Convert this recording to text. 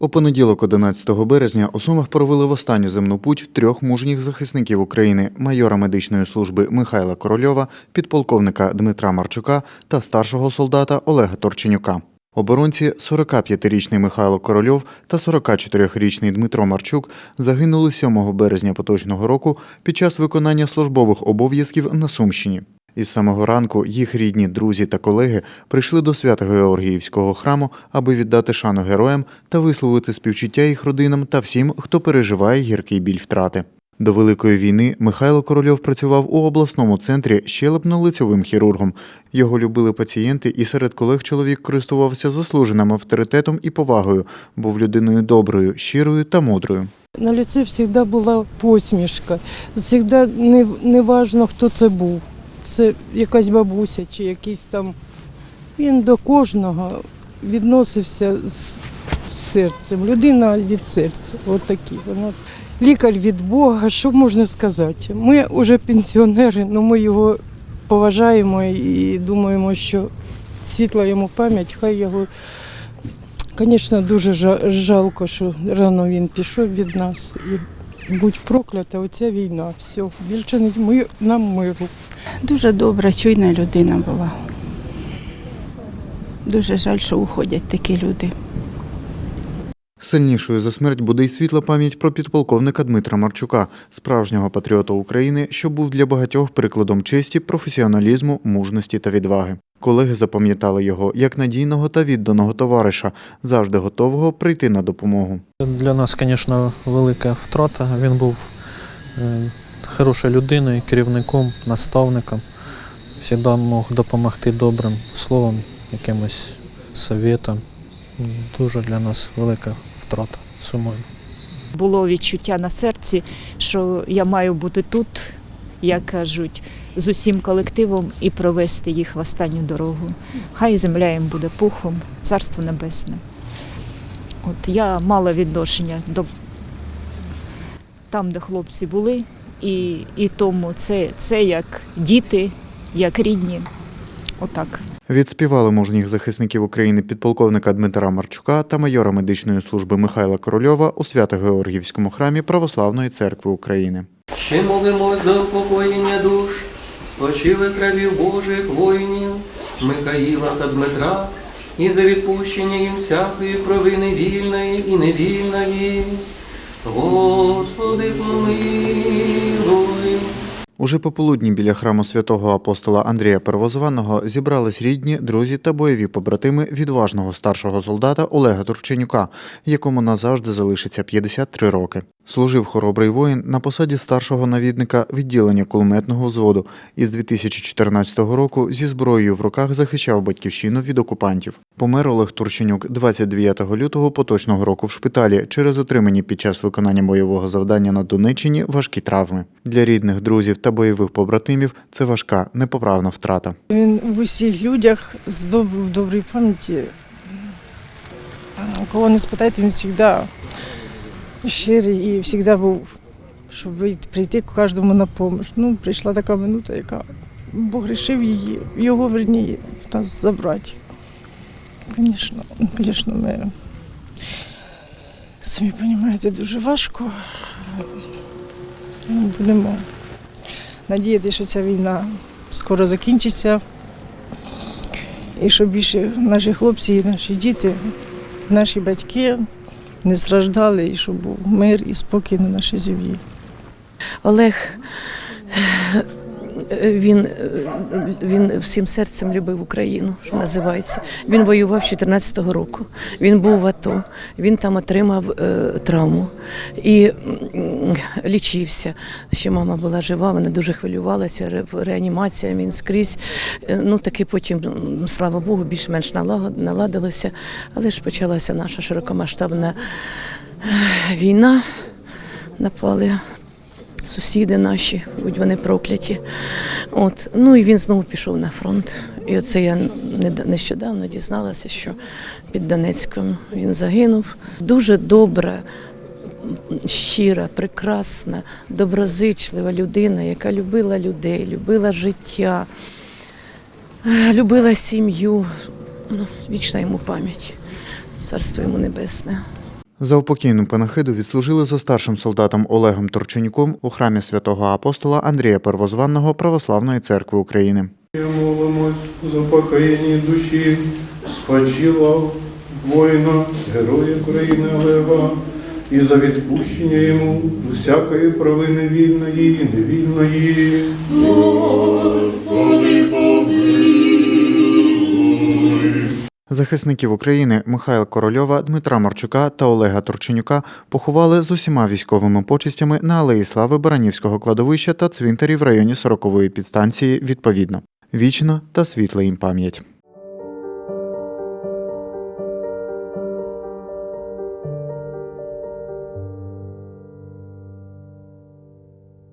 У понеділок, 11 березня, у Сумах провели в останню земну путь трьох мужніх захисників України: майора медичної служби Михайла Корольова, підполковника Дмитра Марчука та старшого солдата Олега Торченюка. Оборонці 45-річний Михайло Корольов та 44-річний Дмитро Марчук загинули 7 березня поточного року під час виконання службових обов'язків на Сумщині. Із самого ранку їх рідні, друзі та колеги прийшли до Свято-Георгіївського храму, аби віддати шану героям та висловити співчуття їх родинам та всім, хто переживає гіркий біль втрати. До Великої війни Михайло Корольов працював у обласному центрі щелепно-лицьовим хірургом. Його любили пацієнти, і серед колег чоловік користувався заслуженим авторитетом і повагою, був людиною доброю, щирою та мудрою. На лиці завжди була посмішка. Завжди не, не важно, хто це був. Це якась бабуся чи якийсь там. Він до кожного відносився з серцем. Людина від серця. От такі. Лікар від Бога. Що можна сказати? Ми вже пенсіонери, але ми його поважаємо і думаємо, що світла йому пам'ять, хай його. Звісно, дуже жалко, що рано він пішов від нас. Будь проклята, оця війна. Все, більше не ми, нам миру. Дуже добра, чуйна людина була. Дуже жаль, що уходять такі люди. Сильнішою за смерть буде й світла пам'ять про підполковника Дмитра Марчука, справжнього патріота України, що був для багатьох прикладом честі, професіоналізму, мужності та відваги. Колеги запам'ятали його як надійного та відданого товариша, завжди готового прийти на допомогу. Для нас, звісно, велика втрата. Він був е, хорошою людиною, керівником, наставником. Завжди мог допомогти добрим словом, якимось совєтом. Дуже для нас велика втрата сумою. було відчуття на серці, що я маю бути тут, як кажуть, з усім колективом і провести їх в останню дорогу. Хай земля їм буде пухом, царство небесне. От я мала відношення до там, де хлопці були, і, і тому це, це як діти, як рідні. Отак. Відспівали мужніх захисників України підполковника Дмитра Марчука та майора медичної служби Михайла Корольова у Свято-Георгіївському храмі Православної церкви України. Ще молимось за упокоєння душ, спочилих рабів Божих воїнів, Михаїла та Дмитра, і за відпущення їм всякої провини вільної і невільної. Господи, помилуй. Уже пополудні біля храму святого апостола Андрія Первозваного зібрались рідні, друзі та бойові побратими відважного старшого солдата Олега Турченюка, якому назавжди залишиться 53 роки. Служив хоробрий воїн на посаді старшого навідника відділення кулеметного взводу і з 2014 року зі зброєю в руках захищав батьківщину від окупантів. Помер Олег Турченюк 29 лютого поточного року в шпиталі через отримані під час виконання бойового завдання на Донеччині важкі травми. Для рідних, друзів та бойових побратимів це важка, непоправна втрата. Він в усіх людях з доб- в добрій пам'яті. Кого не спитайте, він завжди щирий і завжди був, щоб прийти кожному на допомогу. Ну, прийшла така минута, яка Бог рішив її, його верні, в нас забрати. Звісно, звісно, ми самі розумієте, дуже важко. Ну, Будемо надіятися, що ця війна скоро закінчиться. І щоб більше наші хлопці і наші діти, наші батьки не страждали, і щоб був мир і спокій на нашій землі. Олег він, е, він всім серцем любив Україну, що називається. Він воював з 14-го року. Він був в АТО, він там отримав е, травму і лічився. Ще мама була жива, вона дуже хвилювалася. ре- Реанімація він скрізь. Е, Ну таки потім, слава Богу, більш-менш наладилося. Але ж почалася наша широкомасштабна війна. Напали сусіди наші, будь вони прокляті. От. Ну і він знову пішов на фронт. І оце я нещодавно дізналася, що під Донецьком він загинув. Дуже добра, щира, прекрасна, доброзичлива людина, яка любила людей, любила життя, любила сім'ю. Ну, вічна йому пам'ять. Царство йому небесне. За упокійну панахиду відслужили за старшим солдатом Олегом Торченюком у храмі святого апостола Андрія Первозванного Православної церкви України. Молимось за покаяння душі спочила воїна, героя України Олега, і за відпущення йому усякої провини вільної і невільної. Захисників України Михайла Корольова, Дмитра Марчука та Олега Турченюка поховали з усіма військовими почистями на Алеї Слави Баранівського кладовища та цвинтарі в районі 40-ї підстанції відповідно. Вічна та світла їм пам'ять.